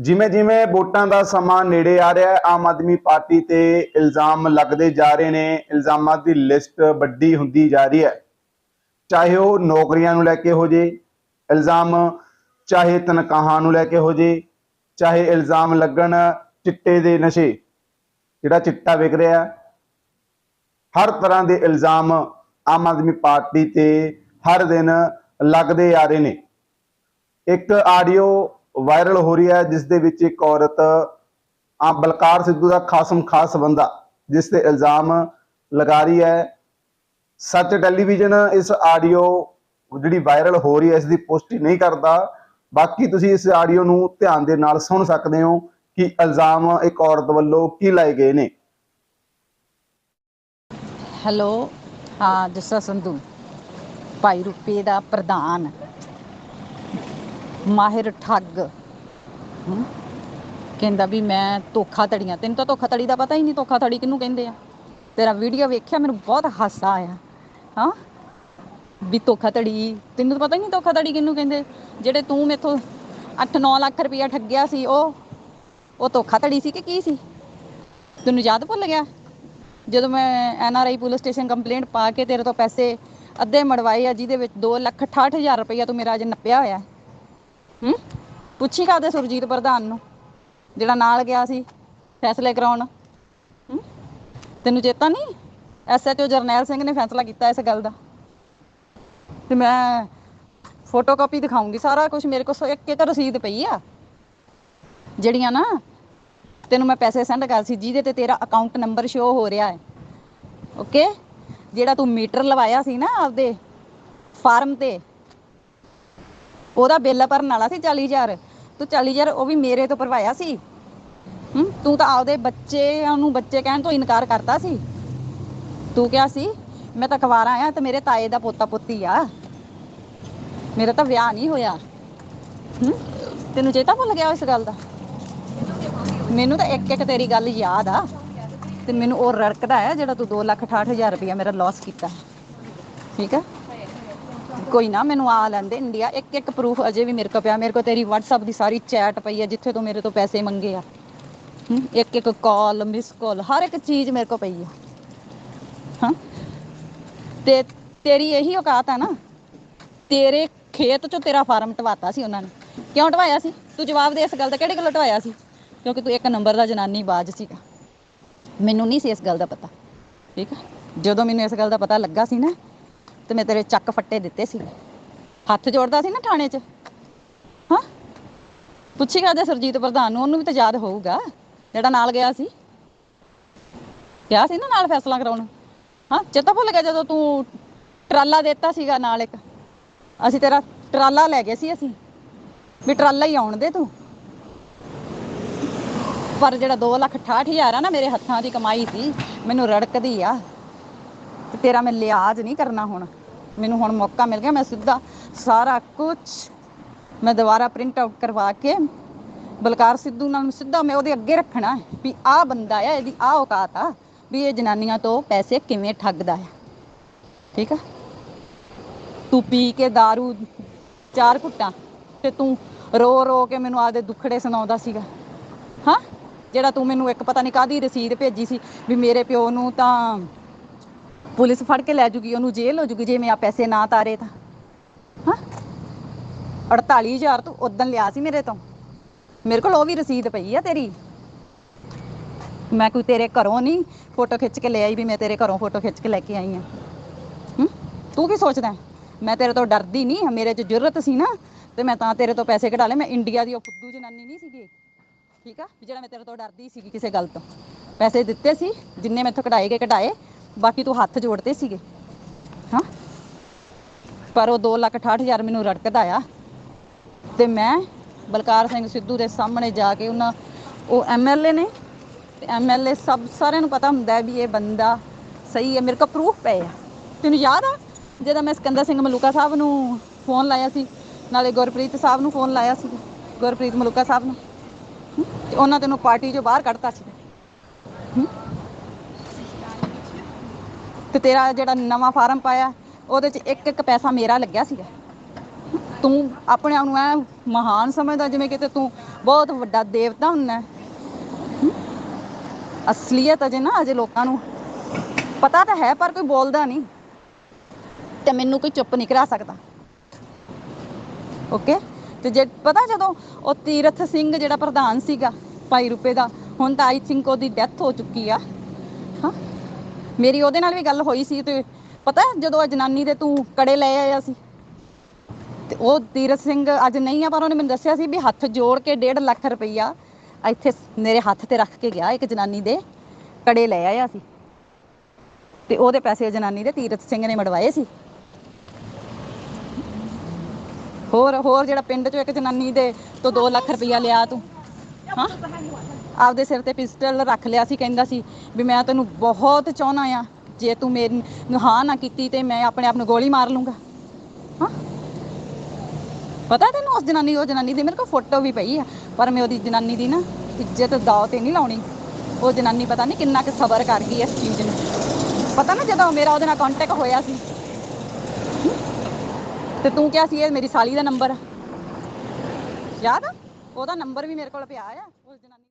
ਜਿਵੇਂ ਜਿਵੇਂ ਵੋਟਾਂ ਦਾ ਸਮਾਂ ਨੇੜੇ ਆ ਰਿਹਾ ਹੈ, ਆਮ ਆਦਮੀ ਪਾਰਟੀ ਤੇ ਇਲਜ਼ਾਮ ਲੱਗਦੇ ਜਾ ਰਹੇ ਨੇ। ਇਲਜ਼ਾਮਾਂ ਦੀ ਲਿਸਟ ਵੱਡੀ ਹੁੰਦੀ ਜਾ ਰਹੀ ਹੈ। ਚਾਹੇ ਉਹ ਨੌਕਰੀਆਂ ਨੂੰ ਲੈ ਕੇ ਹੋ ਜੇ, ਇਲਜ਼ਾਮ ਚਾਹੇ ਤਨਖਾਹਾਂ ਨੂੰ ਲੈ ਕੇ ਹੋ ਜੇ, ਚਾਹੇ ਇਲਜ਼ਾਮ ਲੱਗਣ ਚਿੱਟੇ ਦੇ ਨਸ਼ੇ, ਜਿਹੜਾ ਚਿੱਟਾ ਵਿਕ ਰਿਹਾ ਹਰ ਤਰ੍ਹਾਂ ਦੇ ਇਲਜ਼ਾਮ ਆਮ ਆਦਮੀ ਪਾਰਟੀ ਤੇ ਹਰ ਦਿਨ ਲੱਗਦੇ ਆ ਰਹੇ ਨੇ। ਇੱਕ ਆਡੀਓ ਵਾਇਰਲ ਹੋ ਰਹੀ ਹੈ, ਜਿਸ ਦੇ ਵਿੱਚ ਇੱਕ ਔਰਤ ਆ ਬਲਕਾਰ ਸਿੱਧੂ ਦਾ ਖਾਸਮ ਖਾਸ ਬੰਦਾ ਜਿਸ ਤੇ ਇਲਜ਼ਾਮ ਲਗਾ ਰਹੀ ਹੈ। ਸੱਚ ਟੈਲੀਵਿਜ਼ਨ ਇਸ ਆਡੀਓ ਜਿਹੜੀ ਵਾਇਰਲ ਹੋ ਰਹੀ ਹੈ, ਇਸ ਦੀ ਪੁਸ਼ਟੀ ਨਹੀਂ ਕਰਦਾ। ਬਾਕੀ ਤੁਸੀਂ ਇਸ ਆਡੀਓ ਨੂੰ ਧਿਆਨ ਦੇ ਨਾਲ ਸੁਣ ਸਕਦੇ ਹੋ ਕਿ ਇਲਜ਼ਾਮ ਇੱਕ ਔਰਤ ਵੱਲੋਂ ਕੀ ਲਾਏ ਗਏ ਨੇ। ਹੈਲੋ, ਹਾਂ, ਜੱਸਾ ਸੰਧੂ, ਭਾਈ ਰੁਪਏ ਦਾ ਪ੍ਰਧਾਨ। ਮਾਹਿਰ ਠੱਗ। ਕਹਿੰਦਾ ਵੀ ਮੈਂ ਧੋਖਾ ਧੜੀਆਂ ਤੈਨੂੰ ਤਾਂ ਧੋਖਾ ਧੜੀ ਦਾ ਪਤਾ ਹੀ ਨਹੀਂ ਧੋਖਾ ਧੜੀ ਕਿਹਨੂੰ ਕਹਿੰਦੇ ਆ। ਤੇਰਾ ਵੀਡੀਓ ਵੇਖਿਆ, ਮੈਨੂੰ ਬਹੁਤ ਹਾਸਾ ਆਇਆ। ਹਾਂ? ਵੀ ਧੋਖਾ ਧੜੀ ਤੈਨੂੰ ਤਾਂ ਪਤਾ ਹੀ ਨਹੀਂ ਧੋਖਾ ਧੜੀ ਕਿਹਨੂੰ ਕਹਿੰਦੇ। ਜਿਹੜੇ ਤੂੰ ਮੇਥੋਂ 8-9 ਲੱਖ ਰੁਪਇਆ ਠੱਗਿਆ ਸੀ, ਉਹ ਉਹ ਧੋਖਾ ਧੜੀ ਸੀ ਕਿ ਕੀ ਸੀ? ਤੈਨੂੰ ਯਾਦ ਭੁੱਲ ਗਿਆ? ਜਦੋਂ ਮੈਂ N R I police station complaint ਪਾ ਕੇ ਤੇਰੇ ਤੋਂ ਪੈਸੇ ਅੱਧੇ ਮੜਵਾਏ ਆ, ਜਿਹਦੇ ਵਿੱਚ 2 ਲੱਖ 68 ਹਜ਼ਾਰ ਰੁਪਈਆ ਤੂੰ ਮੇਰਾ ਅਜੇ ਨੱਪਿਆ ਹੋਇਆ। ਹੂੰ? ਪੁੱਛੀ ਕਾਦੇ ਸੁਰਜੀਤ ਪ੍ਰਧਾਨ ਨੂੰ? ਜਿਹੜਾ ਨਾਲ ਗਿਆ ਸੀ, ਫੈਸਲੇ ਕਰਾਉਣ। ਹੂੰ? ਤੈਨੂੰ ਚੇਤਾ ਨਹੀਂ? ਐਸਐਚਓ ਜਰਨੈਲ ਸਿੰਘ ਨੇ ਫੈਸਲਾ ਕੀਤਾ ਇਸ ਗੱਲ ਦਾ। ਤੇ ਮੈਂ ਫੋਟੋਕਾਪੀ ਦਿਖਾਉਂਗੀ ਸਾਰਾ ਕੁਝ ਮੇਰੇ ਕੋਲ ਇੱਕ ਇੱਕ ਰਸੀਦ ਪਈ ਆ। ਜਿਹੜੀਆਂ ਨਾ ਤੈਨੂੰ ਮੈਂ ਪੈਸੇ ਸੈਂਡ ਕਰ ਸੀ, ਜਿਹਦੇ ਤੇ ਤੇਰਾ ਅਕਾਊਂਟ ਨੰਬਰ ਸ਼ੋ ਹੋ ਰਿਹਾ ਹੈ। ਓਕੇ ਜਿਹੜਾ ਤੂੰ ਮੀਟਰ ਲਵਾਇਆ ਸੀ ਨਾ ਆਪਦੇ, ਫਾਰਮ ਤੇ ਉਹਦਾ ਬਿੱਲ ਭਰਨ ਵਾਲਾ ਸੀ 40000 ਤੂੰ 40000 ਉਹ ਵੀ ਮੇਰੇ ਤੋਂ ਭਰਵਾਇਆ ਸੀ। ਹੂੰ, ਤੂੰ ਤਾਂ ਆਪਦੇ ਬੱਚਿਆਂ ਨੂੰ ਬੱਚੇ ਕਹਿਣ ਤੋਂ ਇਨਕਾਰ ਕਰਤਾ ਸੀ। ਤੂੰ ਕਿਹਾ ਸੀ, ਮੈਂ ਤਾਂ ਕੁਵਾਰਾ ਆ ਤੇ ਮੇਰੇ ਤਾਏ ਦਾ ਪੋਤਾ ਪੋਤੀ ਆ। ਮੇਰਾ ਤਾਂ ਵਿਆਹ ਨਹੀਂ ਹੋਇਆ। ਹੂੰ, ਤੈਨੂੰ ਚੇਤਾ ਭੁੱਲ ਗਿਆ ਇਸ ਗੱਲ ਦਾ? ਮੈਨੂੰ ਤਾਂ ਇੱਕ ਇੱਕ ਤੇਰੀ ਗੱਲ ਯਾਦ ਆ। ਤੇ ਮੈਨੂੰ ਉਹ ਰੜਕਦਾ ਹੈ ਜਿਹੜਾ ਤੂੰ 268000 ਰੁਪਇਆ ਮੇਰਾ ਲਾਸ ਕੀਤਾ। ਠੀਕ ਹੈ ਕੋਈ ਨਾ ਮੈਨੂੰ ਆ ਲੈਂਦੇ ਇੰਡੀਆ ਇੱਕ ਇੱਕ ਪ੍ਰੂਫ ਅਜੇ ਵੀ ਮੇਰੇ ਕੋਲ ਪਿਆ। ਮੇਰੇ ਕੋਲ ਤੇਰੀ WhatsApp ਦੀ ਸਾਰੀ ਚੈਟ ਪਈ ਹੈ ਜਿੱਥੇ ਤੂੰ ਮੇਰੇ ਤੋਂ ਪੈਸੇ ਮੰਗੇ ਆ। ਹੂੰ, ਇੱਕ ਇੱਕ ਕਾਲ ਮਿਸ ਕਾਲ ਹਰ ਇੱਕ ਚੀਜ਼ ਮੇਰੇ ਕੋਲ ਪਈ ਆ। ਹਾਂ। ਤੇ ਤੇਰੀ ਇਹੀ ਔਕਾਤ ਆ ਨਾ। ਤੇਰੇ ਖੇਤ ਚੋਂ ਤੇਰਾ ਫਾਰਮ ਢਵਾਤਾ ਸੀ ਉਹਨਾਂ ਨੇ। ਕਿਉਂ ਢਵਾਇਆ ਸੀ? ਤੂੰ ਜਵਾਬ ਦੇ ਇਸ ਗੱਲ ਦਾ ਕਿਹੜੇ ਗੱਲੋਂ ਢਵਾਇਆ ਸੀ? ਕਿਉਂਕਿ ਤੂੰ ਇੱਕ ਨੰਬਰ ਦਾ ਜਨਾਨੀ ਬਾਜ ਸੀਗਾ। ਮੈਨੂੰ ਨਹੀਂ ਸੀ ਇਸ ਗੱਲ ਦਾ ਪਤਾ। ਠੀਕ ਹੈ ਜਦੋਂ ਮੈਨੂੰ ਇਸ ਗੱਲ ਦਾ ਪਤਾ ਲੱਗਾ ਸੀ ਨਾ ਤੇ ਮੈਂ ਤੇਰੇ ਚੱਕ ਫੱਟੇ ਦਿੱਤੇ ਸੀ। ਹੱਥ ਜੋੜਦਾ ਸੀ ਨਾ ਥਾਣੇ 'ਚ। ਹਾਂ? ਪੁੱਛੀ ਕਰਦੇ ਸਰਜੀਤ ਪ੍ਰਧਾਨ ਨੂੰ, ਉਹਨੂੰ ਵੀ ਤਾਂ ਯਾਦ ਹੋਊਗਾ, ਜਿਹੜਾ ਨਾਲ ਗਿਆ ਸੀ। ਗਿਆ ਸੀ ਨਾ ਨਾਲ ਫੈਸਲਾ ਕਰਾਉਣ। ਹਾਂ ਚੇਤਾ ਭੁੱਲ ਗਿਆ ਜਦੋਂ ਤੂੰ ਟਰਾਲਾ ਦਿੱਤਾ ਸੀਗਾ ਨਾਲ ਇੱਕ। ਅਸੀਂ ਤੇਰਾ ਟਰਾਲਾ ਲੈ ਗਏ ਸੀ ਅਸੀਂ। ਵੀ ਟਰਾਲਾ ਹੀ ਆਉਣ ਦੇ ਤੂੰ। ਪਰ ਜਿਹੜਾ 2 ਲੱਖ 68 ਹਜ਼ਾਰ ਆ ਨਾ ਮੇਰੇ ਹੱਥਾਂ ਦੀ ਕਮਾਈ ਸੀ, ਮੈਨੂੰ ਰੜਕਦੀ ਆ। ਤੇਰਾ ਮੈਂ ਲਿਆਜ਼ ਨਹੀਂ ਕਰਨਾ ਹੁਣ। ਮੈਨੂੰ ਹੁਣ ਮੌਕਾ ਮਿਲ ਗਿਆ, ਮੈਂ ਸਿੱਧਾ ਸਾਰਾ ਕੁਝ ਮੈਂ ਦੁਬਾਰਾ ਪ੍ਰਿੰਟ ਆਊਟ ਕਰਵਾ ਕੇ ਬਲਕਾਰ ਸਿੱਧੂ ਨਾਲ ਸਿੱਧਾ ਮੈਂ ਉਹਦੇ ਅੱਗੇ ਰੱਖਣਾ ਵੀ ਆਹ ਬੰਦਾ ਆ, ਇਹਦੀ ਆਹ ਔਕਾਤ ਆ, ਵੀ ਇਹ ਜਨਾਨੀਆਂ ਤੋਂ ਪੈਸੇ ਕਿਵੇਂ ਠੱਗਦਾ ਆ। ਠੀਕ ਆ? ਤੂੰ ਪੀ ਕੇ दारू ਚਾਰ ਘੁੱਟਾਂ ਤੇ ਤੂੰ ਰੋ ਰੋ ਕੇ ਮੈਨੂੰ ਆਦੇ ਦੁੱਖੜੇ ਸੁਣਾਉਂਦਾ ਸੀਗਾ। ਹਾਂ? ਜਿਹੜਾ ਤੂੰ ਮੈਨੂੰ ਇੱਕ ਪਤਾ ਨਹੀਂ ਕਾਦੀ ਰਸੀਦ ਭੇਜੀ ਸੀ ਵੀ ਮੇਰੇ ਪਿਓ ਨੂੰ ਤਾਂ ਪੁਲਿਸ ਫੜ ਕੇ ਲੈ ਜੂਗੀ, ਉਹਨੂੰ ਜੇਲ੍ਹ ਹੋ ਜੂਗੀ, ਜੇ ਮੈਂ ਆ ਪੈਸੇ ਨਾ ਤਾਰੇ ਤਾਂ। ਹਾਂ? 48000 ਤੂੰ ਉਦੋਂ ਲਿਆ ਸੀ ਮੇਰੇ ਤੋਂ। ਮੇਰੇ ਕੋਲ ਉਹ ਵੀ ਰਸੀਦ ਪਈ ਆ ਤੇਰੀ। ਮੈਂ ਕੋਈ ਤੇਰੇ ਘਰੋਂ ਨਹੀਂ ਫੋਟੋ ਖਿੱਚ ਕੇ ਲੈ ਆਈ ਵੀ ਮੈਂ ਤੇਰੇ ਘਰੋਂ ਫੋਟੋ ਖਿੱਚ ਕੇ ਲੈ ਕੇ ਆਈ ਆ। ਤੂੰ ਕੀ ਸੋਚਦਾ? ਮੈਂ ਤੇਰੇ ਤੋਂ ਡਰਦੀ ਨਹੀਂ, ਮੇਰੇ 'ਚ ਜੁਰਤ ਸੀ ਨਾ, ਤੇ ਮੈਂ ਤਾਂ ਤੇਰੇ ਤੋਂ ਪੈਸੇ ਕਢਾ ਲਏ। ਮੈਂ ਇੰਡੀਆ ਦੀ ਉਹ ਫੁੱਦੂ ਜਨਾਨੀ ਨਹੀਂ ਸੀਗੀ। ਠੀਕ ਆ? ਵੀ ਜਿਹੜਾ ਮੈਂ ਤੇਰੇ ਤੋਂ ਡਰਦੀ ਸੀਗੀ ਕਿਸੇ ਗੱਲ ਤੋਂ। ਪੈਸੇ ਦਿੱਤੇ ਸੀ, ਜਿੰਨੇ ਮੈਥੋਂ ਕਢਾਏ ਗਏ, ਕਢਾਏ। ਬਾਕੀ ਤੂੰ ਹੱਥ ਜੋੜਦੇ ਸੀਗੇ। ਹਾਂ। ਪਰ ਉਹ 2 ਲੱਖ 68 ਹਜ਼ਾਰ ਮੈਨੂੰ ਰੜਕਦਾ ਆ। ਤੇ ਮੈਂ ਬਲਕਾਰ ਸਿੰਘ ਸਿੱਧੂ ਦੇ ਸਾਹਮਣੇ ਜਾ ਕੇ ਉਹਨਾਂ ਉਹ ਐਮਐਲਏ ਨੇ। ਤੇ ਐਮਐਲਏ ਸਭ ਸਾਰਿਆਂ ਨੂੰ ਪਤਾ ਹੁੰਦਾ ਵੀ ਇਹ ਬੰਦਾ ਸਹੀ ਹੈ ਮੇਰੇ ਕੋਲ ਪ੍ਰੂਫ ਪਏ ਆ। ਤੈਨੂੰ ਯਾਦ ਆ? ਜਦੋਂ ਮੈਂ ਸਿਕੰਦਰ ਸਿੰਘ ਮਲੂਕਾ ਸਾਹਿਬ ਨੂੰ ਫੋਨ ਲਾਇਆ ਸੀ ਨਾਲੇ ਗੁਰਪ੍ਰੀਤ ਸਾਹਿਬ ਨੂੰ ਫੋਨ ਲਾਇਆ ਸੀ ਗੁਰਪ੍ਰੀਤ ਮਲੂਕਾ ਸਾਹਿਬ ਨੂੰ। ਹਮ, ਤੇ ਉਹਨਾਂ ਤੈਨੂੰ ਪਾਰਟੀ ਚੋਂ ਬਾਹਰ ਕੱਢਤਾ ਸੀ। ਤੇ ਤੇਰਾ ਜਿਹੜਾ ਨਵਾਂ ਫਾਰਮ ਪਾਇਆ, ਉਹਦੇ 'ਚ ਇੱਕ ਇੱਕ ਪੈਸਾ ਮੇਰਾ ਲੱਗਿਆ ਸੀਗਾ। ਤੂੰ ਆਪਣੇ ਆਪ ਨੂੰ ਐ ਮਹਾਨ ਸਮਝਦਾ, ਜਿਵੇਂ ਕਿਤੇ ਤੂੰ ਬਹੁਤ ਵੱਡਾ ਦੇਵਤਾ ਹੁੰਨਾ ਹੈ। ਅਸਲੀਅਤ ਅਜੇ ਨਾ, ਅਜੇ ਲੋਕਾਂ ਨੂੰ ਪਤਾ ਤਾਂ ਹੈ, ਪਰ ਕੋਈ ਬੋਲਦਾ ਨਹੀਂ। ਤੇ ਮੈਨੂੰ ਕੋਈ ਚੁੱਪ ਨਹੀਂ ਕਰਾ ਸਕਦਾ। ਓਕੇ? ਤੇ ਜੇ ਪਤਾ ਜਦੋਂ ਉਹ ਤੀਰਥ ਸਿੰਘ ਜਿਹੜਾ ਪ੍ਰਧਾਨ ਸੀਗਾ, ਭਾਈ ਰੂਪੇ ਦਾ, ਹੁਣ ਤਾਂ ਆਈ ਥਿੰਕ ਉਹਦੀ ਡੈਥ ਹੋ ਚੁੱਕੀ ਆ। ਮੇਰੀ ਉਹਦੇ ਨਾਲ ਵੀ ਗੱਲ ਹੋਈ ਸੀ ਤੇ ਪਤਾ ਜਦੋਂ ਜਨਾਨੀ ਦੇ ਤੂੰ ਕੜੇ ਲੈ ਆਇਆ ਸੀ? ਤੇ ਉਹ ਤੀਰਥ ਸਿੰਘ ਅੱਜ ਨਹੀਂ ਆ, ਪਰ ਉਹਨੇ ਮੈਨੂੰ ਦੱਸਿਆ ਸੀ ਵੀ ਹੱਥ ਜੋੜ ਕੇ 1.5 ਲੱਖ ਰੁਪਈਆ ਇੱਥੇ ਮੇਰੇ ਹੱਥ ਤੇ ਰੱਖ ਕੇ ਗਿਆ ਇੱਕ ਜਨਾਨੀ ਦੇ ਕੜੇ ਲੈ ਆਇਆ ਸੀ। ਤੇ ਉਹਦੇ ਪੈਸੇ ਜਨਾਨੀ ਦੇ ਤੀਰਥ ਸਿੰਘ ਨੇ ਮੜਵਾਏ ਸੀ। ਹੋਰ ਹੋਰ ਜਿਹੜਾ ਪਿੰਡ ਚੋਂ ਇੱਕ ਜਨਾਨੀ ਦੇ ਤੋਂ 2 ਲੱਖ ਰੁਪਈਆ ਲਿਆ ਤੂੰ। ਹਾਂ? ਆਪਦੇ ਸਿਰ ਤੇ ਪਿਸਟਲ ਰੱਖ ਲਿਆ ਸੀ, ਕਹਿੰਦਾ ਸੀ ਵੀ ਮੈਂ ਤੈਨੂੰ ਬਹੁਤ ਚਾਹਨਾ ਆ, ਜੇ ਤੂੰ ਮੇਰੀ ਹਾਂ ਨਾ ਕੀਤੀ ਤੇ ਮੈਂ ਆਪਣੇ ਆਪ ਨੂੰ ਗੋਲੀ ਮਾਰ ਲੂੰਗਾ ਹਾਂ? ਪਤਾ ਤੈਨੂੰ ਉਸ ਜਨਾਨੀ, ਉਹ ਜਨਾਨੀ ਦੀ ਮੇਰੇ ਕੋਲ ਫੋਟੋ ਵੀ ਪਈ ਆ, ਪਰ ਮੈਂ ਉਹਦੀ ਜਨਾਨੀ ਦੀ ਨਾ ਇੱਜ਼ਤ ਦਾਅ ਤੇ ਨਹੀਂ ਲਾਉਣੀ। ਉਹ ਜਨਾਨੀ ਪਤਾ ਨਹੀਂ ਕਿੰਨਾ ਕੁ ਸਬਰ ਕਰ ਗਈ ਇਸ ਚੀਜ਼ ਨੂੰ। ਪਤਾ ਨਾ ਜਦੋਂ ਮੇਰਾ ਉਹਦੇ ਨਾਲ ਕੰਟੈਕਟ ਹੋਇਆ ਸੀ। ਤੇ ਤੂੰ ਕਿਹਾ ਸੀ ਇਹ ਮੇਰੀ ਸਾਲੀ ਦਾ ਨੰਬਰ ਆ। ਯਾਦ ਉਹਦਾ ਨੰਬਰ ਵੀ ਮੇਰੇ ਕੋਲ ਪਿਆ ਆ, ਉਸ ਜਨਾਨੀ